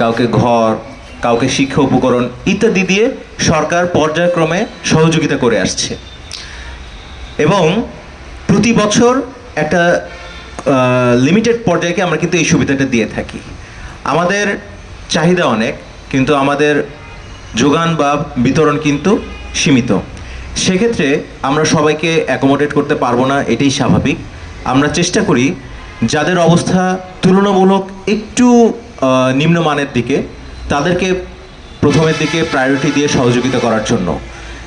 কাউকে ঘর, কাউকে শিক্ষা উপকরণ ইত্যাদি দিয়ে সরকার পর্যায়ক্রমে সহযোগিতা করে আসছে। এবং প্রতি বছর একটা লিমিটেড পর্যায়কে আমরা কিন্তু এই সুবিধাটা দিয়ে থাকি। আমাদের চাহিদা অনেক, কিন্তু আমাদের যোগান বা বিতরণ কিন্তু সীমিত। সেক্ষেত্রে আমরা সবাইকে অ্যাকোমোডেট করতে পারব না, এটাই স্বাভাবিক। আমরা চেষ্টা করি, যাদের অবস্থা তুলনামূলক একটু নিম্নমানের দিকে, তাদেরকে প্রথমের দিকে প্রায়োরিটি দিয়ে সহযোগিতা করার জন্য।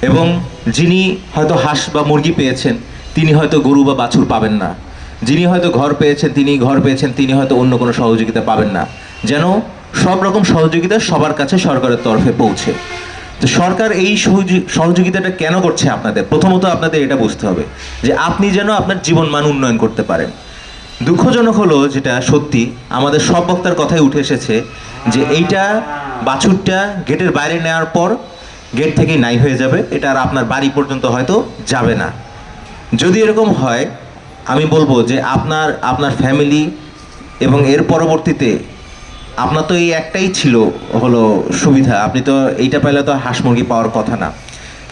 এবং যিনি হয়তো হাঁস বা মুরগি পেয়েছেন, তিনি হয়তো গরু বা বাছুর পাবেন না। যিনি হয়তো ঘর পেয়েছেন, তিনি ঘর পেয়েছেন, তিনি হয়তো অন্য কোনো সহযোগিতা পাবেন না। যেন সব রকম সহযোগিতা সবার কাছে সরকারের তরফে পৌঁছে। তো সরকার এই সহযোগি- সহযোগিতাটা কেন করছে আপনাদের? প্রথমত আপনাদের এটা বুঝতে হবে যে আপনি যেন আপনার জীবন মান উন্নয়ন করতে পারেন। দুঃখজনক হলো যেটা সত্যি, আমাদের সব বক্তার কথাই উঠে এসেছে যে এইটা বাছুরটা গেটের বাইরে নেওয়ার পর গেট থেকেই নাই হয়ে যাবে, এটা আর আপনার বাড়ি পর্যন্ত হয়তো যাবে না। যদি এরকম হয়, আমি বলব যে আপনার আপনার ফ্যামিলি এবং এর পরবর্তীতে আপনার তো এই একটাই ছিল হলো সুবিধা, আপনি তো এইটা পাইলে তো হাঁস মুরগি পাওয়ার কথা না।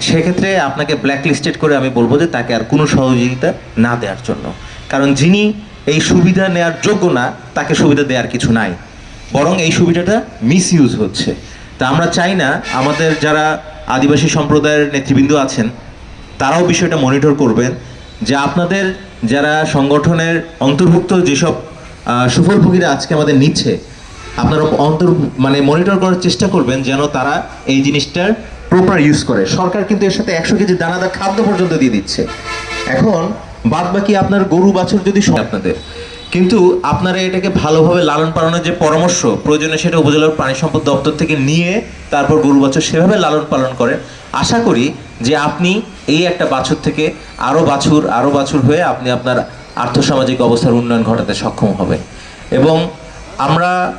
সেক্ষেত্রে আপনাকে ব্ল্যাক লিস্টেড করে আমি বলব যে তাকে আর কোনো সহযোগিতা না দেওয়ার জন্য। কারণ যিনি এই সুবিধা নেওয়ার যোগ্য না, তাকে সুবিধা দেওয়ার কিছু নাই। বরং এই সুবিধাটা মিস ইউজ হচ্ছে। তা আমরা চাই না, আমাদের যারা আদিবাসী সম্প্রদায়ের নেতৃবৃন্দ আছেন, তারাও বিষয়টা মনিটর করবেন যে আপনাদের যারা সংগঠনের অন্তর্ভুক্ত যেসব সুফলভোগীরা আজকে আমাদের নিচ্ছে, আপনারা অন্তর মানে মনিটর করার চেষ্টা করবেন যেন তারা এই জিনিসটার প্রপার ইউজ করে। সরকার কিন্তু এর সাথে একশো কেজি দানাদার খাদ্য পর্যন্ত দিয়ে দিচ্ছে। এখন বাদ বাকি আপনার গরু, বাছুর যদি আপনাদের। কিন্তু আপনারা এটাকে ভালোভাবে লালন পালনের যে পরামর্শ, প্রয়োজনে সেটা উপজেলার প্রাণী সম্পদ দপ্তর থেকে নিয়ে তারপর গরু, বাছুর সেভাবে লালন পালন করেন। আশা করি যে আপনি এই একটা বাছুর থেকে আরও বাছুর আরও বাছুর হয়ে আপনি আপনার আর্থসামাজিক অবস্থার উন্নয়ন ঘটাতে সক্ষম হবেন। এবং আমরা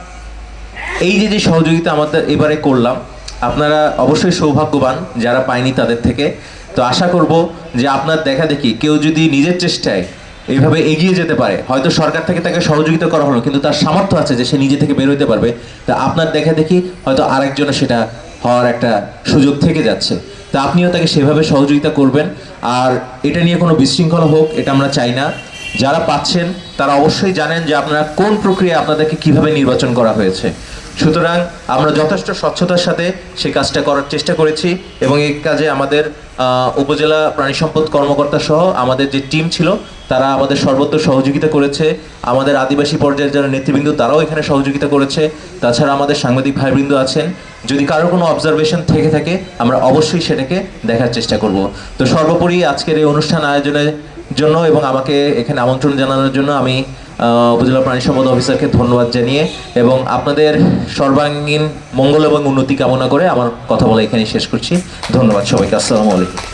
এই যে যে সহযোগিতা আমাদের এবারে করলাম, আপনারা অবশ্যই সৌভাগ্যবান যারা পায়নি তাদের থেকে। তো আশা করব যে আপনার দেখা দেখি কেউ যদি নিজের চেষ্টায় এইভাবে এগিয়ে যেতে পারে, হয়তো সরকার থেকে তাকে সহযোগিতা করা হলো, কিন্তু তার সামর্থ্য আছে যে সে নিজে থেকে বের হইতে পারবে। তা আপনার দেখা দেখি হয়তো আরেকজনের সেটা হওয়ার একটা সুযোগ থেকে যাচ্ছে। তা আপনিও তাকে সেভাবে সহযোগিতা করবেন। আর এটা নিয়ে কোনো বিশৃঙ্খলা হোক, এটা আমরা চাই না। যারা পাচ্ছেন, তারা অবশ্যই জানেন যে আপনারা কোন প্রক্রিয়া আপনাদেরকে কীভাবে নির্বাচন করা হয়েছে। সুতরাং আমরা যথেষ্ট স্বচ্ছতার সাথে সেই কাজটা করার চেষ্টা করেছি এবং এই কাজে আমাদের উপজেলা প্রাণী সম্পদ কর্মকর্তা সহ আমাদের যে টিম ছিল, তারা আমাদের সর্বত্র সহযোগিতা করেছে। আমাদের আদিবাসী পর্যায়ের যারা নেতৃবৃন্দ, তারাও এখানে সহযোগিতা করেছে। তাছাড়া আমাদের সাংবাদিক ভাইবৃন্দ আছেন। যদি কারও কোনো অবজারভেশন থেকে থাকে, আমরা অবশ্যই সেটাকে দেখার চেষ্টা করব। তো সর্বোপরি আজকের এই অনুষ্ঠান আয়োজনের জন্য এবং আমাকে এখানে আমন্ত্রণ জানানোর জন্য আমি উপজেলা প্রাণী সম্পদ অফিসারকে ধন্যবাদ জানিয়ে এবং আপনাদের সর্বাঙ্গীন মঙ্গল এবং উন্নতি কামনা করে আমার কথা বলা এখানে শেষ করছি। ধন্যবাদ সবাইকে। আসসালামু আলাইকুম।